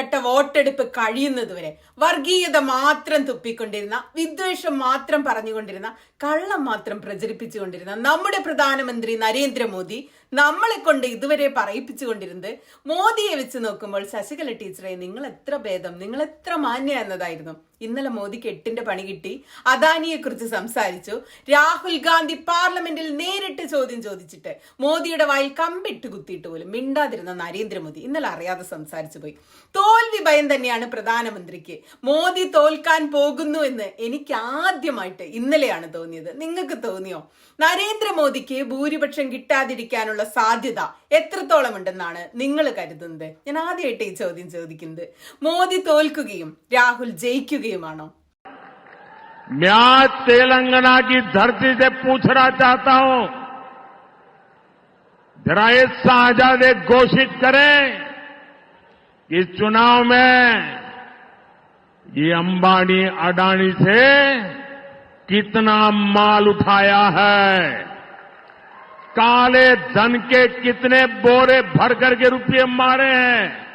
ഘട്ട വോട്ടെടുപ്പ് കഴിയുന്നതുവരെ വർഗീയത മാത്രം തുപ്പിക്കൊണ്ടിരുന്ന വിദ്വേഷം മാത്രം പറഞ്ഞുകൊണ്ടിരുന്ന കള്ളം മാത്രം പ്രചരിപ്പിച്ചുകൊണ്ടിരുന്ന നമ്മുടെ പ്രധാനമന്ത്രി നരേന്ദ്രമോദി നമ്മളെ കൊണ്ട് ഇതുവരെ പറയിപ്പിച്ചുകൊണ്ടിരുന്നത് മോദിയെ വെച്ച് നോക്കുമ്പോൾ ശശികല ടീച്ചറെ നിങ്ങൾ എത്ര ഭേദം നിങ്ങൾ എത്ര മാന്യ എന്നതായിരുന്നു. ഇന്നലെ മോദിക്ക് എട്ടിന്റെ പണി കിട്ടി. അദാനിയെ കുറിച്ച് സംസാരിച്ചു. രാഹുൽ ഗാന്ധി പാർലമെന്റിൽ നേരിട്ട് ചോദ്യം ചോദിച്ചിട്ട് മോദിയുടെ വായിൽ കമ്പിട്ട് കുത്തിയിട്ട് പോലും മിണ്ടാതിരുന്ന നരേന്ദ്രമോദി ഇന്നലെ അറിയാതെ സംസാരിച്ചു പോയി. തോൽവി ഭയം തന്നെയാണ് പ്രധാനമന്ത്രിക്ക് മോദി തോൽക്കാൻ പോകുന്നു എന്ന് എനിക്ക് ആദ്യമായിട്ട് ഇന്നലെയാണ് തോന്നിയത് നിങ്ങൾക്ക് തോന്നിയോ നരേന്ദ്രമോദിക്ക് ഭൂരിപക്ഷം കിട്ടാതിരിക്കാനുള്ള സാധ്യത എത്രത്തോളം ഉണ്ടെന്നാണ് നിങ്ങൾ കരുതുന്നത് ഞാൻ ആദ്യമായിട്ട് ഈ ചോദ്യം ചോദിക്കുന്നത് മോദി തോൽക്കുകയും രാഹുൽ ജയിക്കുകയുമാണോ मैं आज तेलंगाना की धरती से पूछना चाहता हूं जरा ये शाहजादे घोषित करें कि इस चुनाव में ये अंबानी, अडानी से कितना माल उठाया है? काले धन के कितने बोरे भर करके रुपये मारे हैं?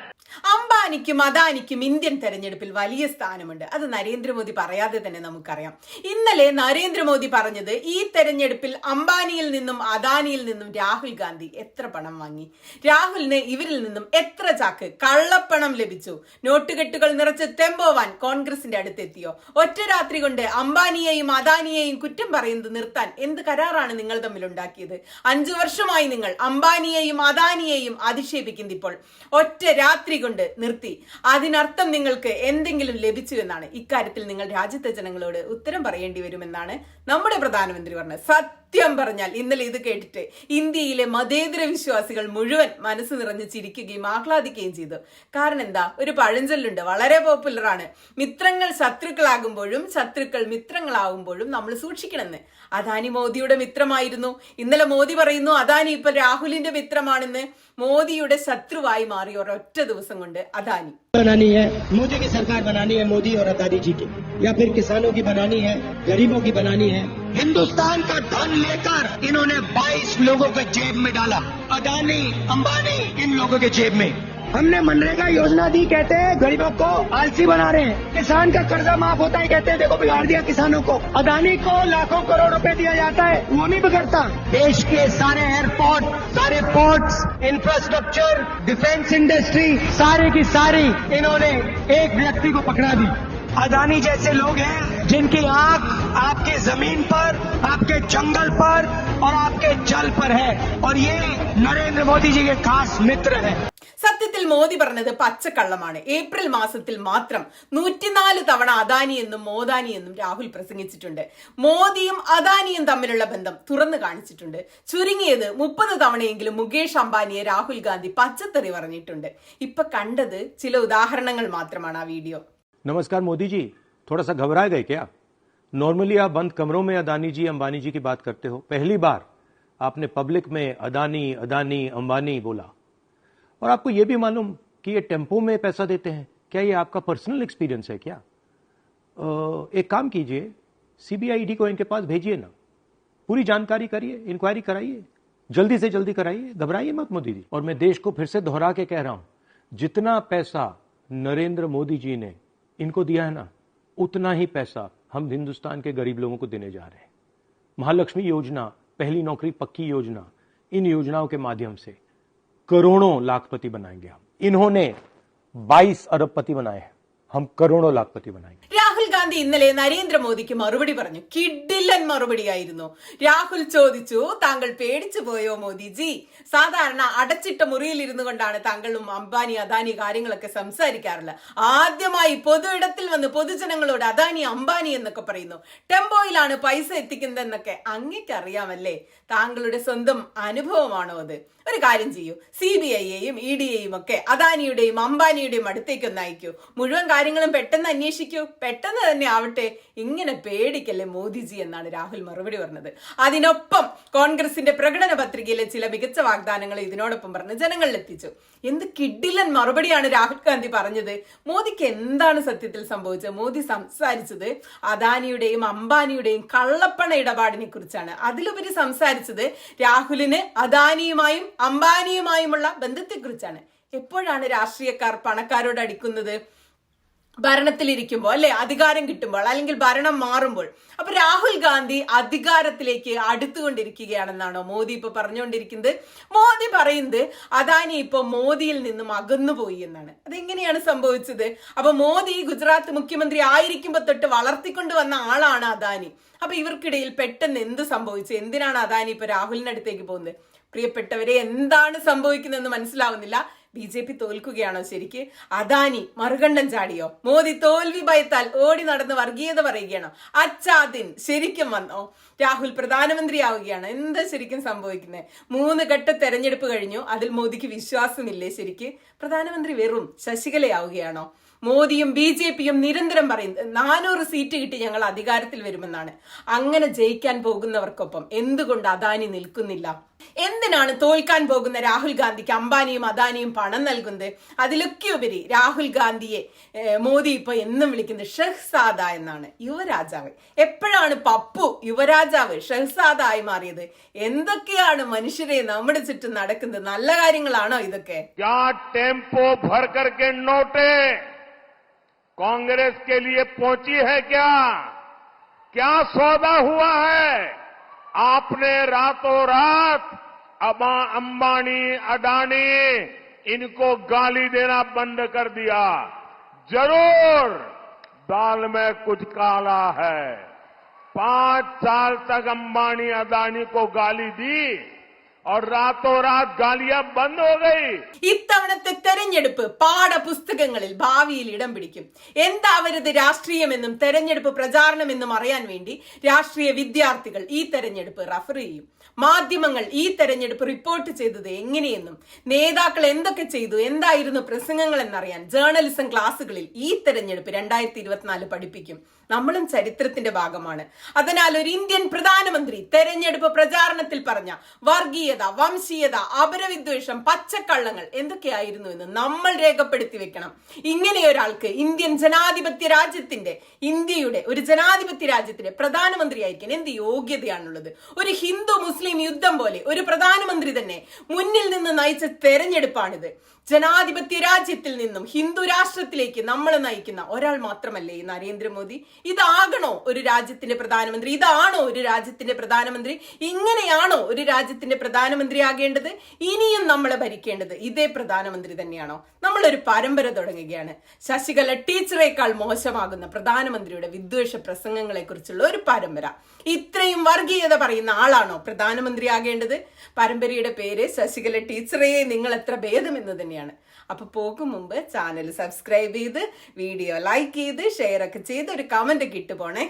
അംബാനിക്കും അദാനിക്കും ഇന്ത്യൻ തെരഞ്ഞെടുപ്പിൽ വലിയ സ്ഥാനമുണ്ട്. അത് നരേന്ദ്രമോദി പറയാതെ തന്നെ നമുക്കറിയാം. ഇന്നലെ നരേന്ദ്രമോദി പറഞ്ഞത് ഈ തെരഞ്ഞെടുപ്പിൽ അംബാനിയിൽ നിന്നും അദാനിയിൽ നിന്നും രാഹുൽ ഗാന്ധി എത്ര പണം വാങ്ങി? രാഹുലിന് ഇവരിൽ നിന്നും എത്ര ചാക്ക് കള്ളപ്പണം ലഭിച്ചു? നോട്ടുകെട്ടുകൾ നിറച്ച് തെമ്പോവാൻ കോൺഗ്രസിന്റെ അടുത്തെത്തിയോ? ഒറ്റ രാത്രി കൊണ്ട് അംബാനിയെയും അദാനിയെയും കുറ്റം പറയുന്നത് നിർത്താൻ എന്ത് കരാറാണ് നിങ്ങൾ തമ്മിൽ ഉണ്ടാക്കിയത്? അഞ്ചു വർഷമായി നിങ്ങൾ അംബാനിയെയും അദാനിയെയും അധിക്ഷേപിക്കുന്നത് ഇപ്പോൾ ഒറ്റ രാത്രി കൊണ്ട് നിർത്തി. അതിനർത്ഥം നിങ്ങൾക്ക് എന്തെങ്കിലും ലഭിച്ചു എന്നാണ് ഇക്കാര്യത്തിൽ നിങ്ങൾ രാജ്യത്തെ ജനങ്ങളോട് ഉത്തരം പറയേണ്ടി വരുമെന്നാണ് നമ്മുടെ പ്രധാനമന്ത്രി പറഞ്ഞത്. സത്യം. പറഞ്ഞാൽ ഇന്നലെ ഇത് കേട്ടിട്ട് ഇന്ത്യയിലെ മതേതര വിശ്വാസികൾ മുഴുവൻ മനസ്സ് നിറഞ്ഞ് ചിരിക്കുകയും ആഹ്ലാദിക്കുകയും ചെയ്തു കാരണം എന്താ ഒരു പഴഞ്ചൊല്ലുണ്ട് വളരെ പോപ്പുലറാണ് മിത്രങ്ങൾ ശത്രുക്കളാകുമ്പോഴും ശത്രുക്കൾ മിത്രങ്ങളാകുമ്പോഴും നമ്മൾ സൂക്ഷിക്കണമെന്ന് അദാനി മോദിയുടെ മിത്രമായിരുന്നു ഇന്നലെ മോദി പറയുന്നു അദാനി ഇപ്പൊ രാഹുലിന്റെ മിത്രമാണെന്ന് മോദിയുടെ ശത്രുവായി മാറി ഒരൊറ്റ ദിവസം കൊണ്ട് അദാനി बनानी है मोदी की सरकार बनानी है मोदी और अदानी जी की या फिर किसानों की बनानी है गरीबों की बनानी है हिंदुस्तान का धन लेकर इन्होंने 22 लोगों के जेब में डाला। अदानी अंबानी इन लोगों के जेब में। हमने मनरेगा योजना दी कहते हैं गरीबों को आलसी बना रहे हैं। किसान का कर्जा माफ़ होता है कहते हैं देखो बिगाड़ दिया किसानों को। अदानी को लाखों करोड़ रुपए दिया जाता है वो नहीं बिगड़ता। देश के सारे एयरपोर्ट सारे पोर्ट्स इंफ्रास्ट्रक्चर डिफेंस इंडस्ट्री सारे की सारी इन्होंने एक व्यक्ति को पकड़ा दी। अदानी जैसे लोग हैं जिनकी आंख आपके जमीन पर आपके जंगल पर और आपके जल पर है और ये नरेंद्र मोदी जी के खास मित्र हैं സത്യത്തിൽ മോദി പറഞ്ഞത് പച്ചക്കള്ളമാണ് ഏപ്രിൽ മാസത്തിൽ മാത്രം നൂറ്റിനാല് തവണ അദാനി എന്നും മോദാനി എന്നും രാഹുൽ പ്രസംഗിച്ചിട്ടുണ്ട് മോദിയും അദാനിയും തമ്മിലുള്ള ബന്ധം തുറന്നു കാണിച്ചിട്ടുണ്ട് ചുരുങ്ങിയത് മുപ്പത് തവണയെങ്കിലും മുകേഷ് അംബാനിയെ രാഹുൽ ഗാന്ധി പച്ചത്തെറി പറഞ്ഞിട്ടുണ്ട് ഇപ്പൊ കണ്ടത് ചില ഉദാഹരണങ്ങൾ മാത്രമാണ് ആ വീഡിയോ नमस्कार मोदी जी थोड़ा सा घबरा गए क्या? नॉर्मली आप बंद कमरों में अदानी जी, अंबानी जी की बात करते हो। पहली बार आपने पब्लिक में अदानी अदानी, अंबानी बोला। और आपको यह भी मालूम कि ये टेंपो में पैसा देते हैं। क्या ये आपका पर्सनल एक्सपीरियंस है क्या? एक काम कीजिए सीबीआईडी को इनके पास भेजिए ना। पूरी जानकारी करिए इंक्वायरी कराइए। जल्दी से जल्दी कराइए। घबराइए मत मोदी जी और मैं देश को फिर से दोहरा के कह रहा हूँ, जितना पैसा नरेंद्र मोदी जी ने इनको दिया है ना, उतना ही पैसा हम हिंदुस्तान के गरीब लोगों को देने जा रहे हैं। महालक्ष्मी योजना, पहली नौकरी पक्की योजना, इन योजनाओं के माध्यम से करोड़ों लाखपति बनाएँगे हम। इन्होंने 22 अरबपति बनाए हैं। हम करोड़ों लाखपति बनाएँगे। രാഹുൽ ഗാന്ധി ഇന്നലെ നരേന്ദ്രമോദിക്ക് മറുപടി പറഞ്ഞു. കിഡില്ലൻ മറുപടിയായിരുന്നു. രാഹുൽ ചോദിച്ചു താങ്കൾ പേടിച്ചു പോയോ മോദിജി? സാധാരണ അടച്ചിട്ട മുറിയിൽ ഇരുന്നു കൊണ്ടാണ് താങ്കളും അംബാനി അദാനി കാര്യങ്ങളൊക്കെ സംസാരിക്കാറുള്ളത്. ആദ്യമായി പൊതു ഇടത്തിൽ വന്ന് പൊതുജനങ്ങളോട് അദാനി അംബാനി എന്നൊക്കെ പറയുന്നു. ടെമ്പോയിലാണ് പൈസ എത്തിക്കുന്നതെന്നൊക്കെ അങ്ങേക്ക് അറിയാമല്ലേ താങ്കളുടെ സ്വന്തം അനുഭവമാണോ അത്? ഒരു കാര്യം ചെയ്യൂ. സി ബി ഐയെയും ഇ ഡിയെയും ഒക്കെ അദാനിയുടെയും അംബാനിയുടെയും അടുത്തേക്ക് നയിക്കൂ അയക്കൂ. മുഴുവൻ കാര്യങ്ങളും പെട്ടെന്ന് അന്വേഷിക്കൂ. പെട്ടെന്ന് തന്നെ ആവട്ടെ. ഇങ്ങനെ പേടിക്കല്ലേ മോദിജി എന്നാണ് രാഹുൽ മറുപടി പറഞ്ഞത്. അതിനൊപ്പം കോൺഗ്രസിന്റെ പ്രകടന പത്രികയിലെ ചില മികച്ച വാഗ്ദാനങ്ങൾ ഇതിനോടൊപ്പം പറഞ്ഞ് ജനങ്ങളിൽ എത്തിച്ചു എന്ത് കിഡിലൻ മറുപടിയാണ് രാഹുൽ ഗാന്ധി പറഞ്ഞത്? മോദിക്ക് എന്താണ് സത്യത്തിൽ സംഭവിച്ചത്? മോദി സംസാരിച്ചത് അദാനിയുടെയും അംബാനിയുടെയും കള്ളപ്പണ ഇടപാടിനെ കുറിച്ചാണ്. അതിലുപരി സംസാരിച്ചത് രാഹുലിന് അദാനിയുമായും അംബാനിയുമായുമുള്ള ബന്ധത്തെക്കുറിച്ചാണ്. എപ്പോഴാണ് രാഷ്ട്രീയക്കാർ പണക്കാരോട് അടിക്കുന്നത്? ഭരണത്തിലിരിക്കുമ്പോൾ അല്ലെ? അധികാരം കിട്ടുമ്പോൾ അല്ലെങ്കിൽ ഭരണം മാറുമ്പോൾ. അപ്പൊ രാഹുൽ ഗാന്ധി അധികാരത്തിലേക്ക് അടുത്തുകൊണ്ടിരിക്കുകയാണെന്നാണോ മോദി ഇപ്പൊ പറഞ്ഞുകൊണ്ടിരിക്കുന്നത്? മോദി പറയുന്നത് അദാനി ഇപ്പൊ മോദിയിൽ നിന്നും അകന്നുപോയി എന്നാണ്. അതെങ്ങനെയാണ് സംഭവിച്ചത്? അപ്പൊ മോദി ഗുജറാത്ത് മുഖ്യമന്ത്രി ആയിരിക്കുമ്പോ തൊട്ട് വളർത്തിക്കൊണ്ട് വന്ന ആളാണ് അദാനി. അപ്പൊ ഇവർക്കിടയിൽ പെട്ടെന്ന് എന്ത് സംഭവിച്ചു? എന്തിനാണ് അദാനി ഇപ്പൊ രാഹുലിനടുത്തേക്ക് പോകുന്നത്? പ്രിയപ്പെട്ടവരെ എന്താണ് സംഭവിക്കുന്നതെന്ന് മനസ്സിലാവുന്നില്ല. ബി ജെ പി തോൽക്കുകയാണോ ശരിക്ക്? അദാനി മറുകണ്ഠം ചാടിയോ? മോദി തോൽവി ഭയത്താൽ ഓടി നടന്ന് വർഗീയത പറയുകയാണോ? അച്ചാദിൻ ശരിക്കും വന്നോ? രാഹുൽ പ്രധാനമന്ത്രി ആവുകയാണ് എന്താ ശരിക്കും സംഭവിക്കുന്നത് മൂന്ന് ഘട്ട തെരഞ്ഞെടുപ്പ് കഴിഞ്ഞു. അതിൽ മോദിക്ക് വിശ്വാസമില്ലേ ശരിക്ക്? പ്രധാനമന്ത്രി വെറും ശശികലയാവുകയാണോ? മോദിയും ബി ജെ പിയും നിരന്തരം പറയുന്നത് നാനൂറ് സീറ്റ് കിട്ടി ഞങ്ങൾ അധികാരത്തിൽ വരുമെന്നാണ്. അങ്ങനെ ജയിക്കാൻ പോകുന്നവർക്കൊപ്പം എന്തുകൊണ്ട് അദാനി നിൽക്കുന്നില്ല? എന്തിനാണ് തോൽക്കാൻ പോകുന്ന രാഹുൽ ഗാന്ധിക്ക് അംബാനിയും അദാനിയും പണം നൽകുന്നത്? അതിലൊക്കെ ഉപരി രാഹുൽ ഗാന്ധിയെ മോദി ഇപ്പൊ എന്നും വിളിക്കുന്നത് ഷെഹ്സാദ എന്നാണ്. യുവരാജാവ്. എപ്പോഴാണ് പപ്പു യുവരാജാവ് ഷെഹ്സാദ ആയി മാറിയത്? എന്തൊക്കെയാണ് മനുഷ്യരെ നമ്മുടെ ചുറ്റും നടക്കുന്നത്? നല്ല കാര്യങ്ങളാണോ ഇതൊക്കെ? कांग्रेस के लिए पहुँची है क्या? क्या सौदा हुआ है? आपने रातों रात अबा अंबानी, अडानी, इनको गाली देना बंद कर दिया। ज़रूर, दाल में कुछ काला है। पाँच साल तक अंबानी अदानी को गाली दी। ഇത്തവണത്തെ തെരഞ്ഞെടുപ്പ് പാഠപുസ്തകങ്ങളിൽ ഭാവിയിൽ ഇടം പിടിക്കും. എന്താവരുത് രാഷ്ട്രീയമെന്നും തെരഞ്ഞെടുപ്പ് പ്രചാരണമെന്നും അറിയാൻ വേണ്ടി രാഷ്ട്രീയ വിദ്യാർത്ഥികൾ ഈ തെരഞ്ഞെടുപ്പ് റഫർ ചെയ്യും. മാധ്യമങ്ങൾ ഈ തെരഞ്ഞെടുപ്പ് റിപ്പോർട്ട് ചെയ്തത് എങ്ങനെയെന്നും നേതാക്കൾ എന്തൊക്കെ ചെയ്തു എന്തായിരുന്നു പ്രസംഗങ്ങൾ എന്നറിയാൻ ജേർണലിസം ക്ലാസ്സുകളിൽ ഈ തെരഞ്ഞെടുപ്പ് രണ്ടായിരത്തി ഇരുപത്തിനാല് പഠിപ്പിക്കും. നമ്മളും ചരിത്രത്തിന്റെ ഭാഗമാണ്. അതിനാൽ ഒരു ഇന്ത്യൻ പ്രധാനമന്ത്രി തെരഞ്ഞെടുപ്പ് പ്രചാരണത്തിൽ പറഞ്ഞ വർഗീയത വംശീയത അപരവിദ്വേഷം പച്ചക്കള്ളങ്ങൾ എന്തൊക്കെയായിരുന്നു എന്ന് നമ്മൾ രേഖപ്പെടുത്തി വെക്കണം. ഇങ്ങനെ ഒരാൾക്ക് ഇന്ത്യൻ ജനാധിപത്യ രാജ്യത്തിന്റെ ഇന്ത്യയുടെ ഒരു ജനാധിപത്യ രാജ്യത്തിന്റെ പ്രധാനമന്ത്രിയായിരിക്കാൻ എന്ത് യോഗ്യതയാണുള്ളത്? ഒരു ഹിന്ദു മുസ്ലിം യുദ്ധം പോലെ ഒരു പ്രധാനമന്ത്രി തന്നെ മുന്നിൽ നിന്ന് നയിച്ച തെരഞ്ഞെടുപ്പാണിത്. ജനാധിപത്യ രാജ്യത്തിൽ നിന്നും ഹിന്ദു രാഷ്ട്രത്തിലേക്ക് നമ്മൾ നയിക്കുന്ന ഒരാൾ മാത്രമല്ലേ ഈ നരേന്ദ്രമോദി? ഇതാകണോ ഒരു രാജ്യത്തിന്റെ പ്രധാനമന്ത്രി? ഇതാണോ ഒരു രാജ്യത്തിന്റെ പ്രധാനമന്ത്രി? ഇങ്ങനെയാണോ ഒരു രാജ്യത്തിന്റെ പ്രധാനമന്ത്രി ആകേണ്ടത്? ഇനിയും നമ്മളെ ഭരിക്കേണ്ടത് ഇതേ പ്രധാനമന്ത്രി തന്നെയാണോ? നമ്മളൊരു പരമ്പര തുടങ്ങുകയാണ്. ശശികല ടീച്ചറേക്കാൾ മോശമാകുന്ന പ്രധാനമന്ത്രിയുടെ വിദ്വേഷ പ്രസംഗങ്ങളെ കുറിച്ചുള്ള ഒരു പരമ്പര. ഇത്രയും വർഗീയത പറയുന്ന ആളാണോ പ്രധാനമന്ത്രി ആകേണ്ടത്? പരമ്പരയുടെ പേര് ശശികല ടീച്ചറേ നിങ്ങൾ എത്ര ഭേദമെന്ന് തന്നെയാണ് അപ്പൊ പോകും മുമ്പ് ചാനൽ സബ്സ്ക്രൈബ് ചെയ്ത് വീഡിയോ ലൈക്ക് ചെയ്ത് ഷെയർ ഒക്കെ ചെയ്ത് ഒരു കമന്റ് ഒക്കെ ഇട്ടു പോണേ.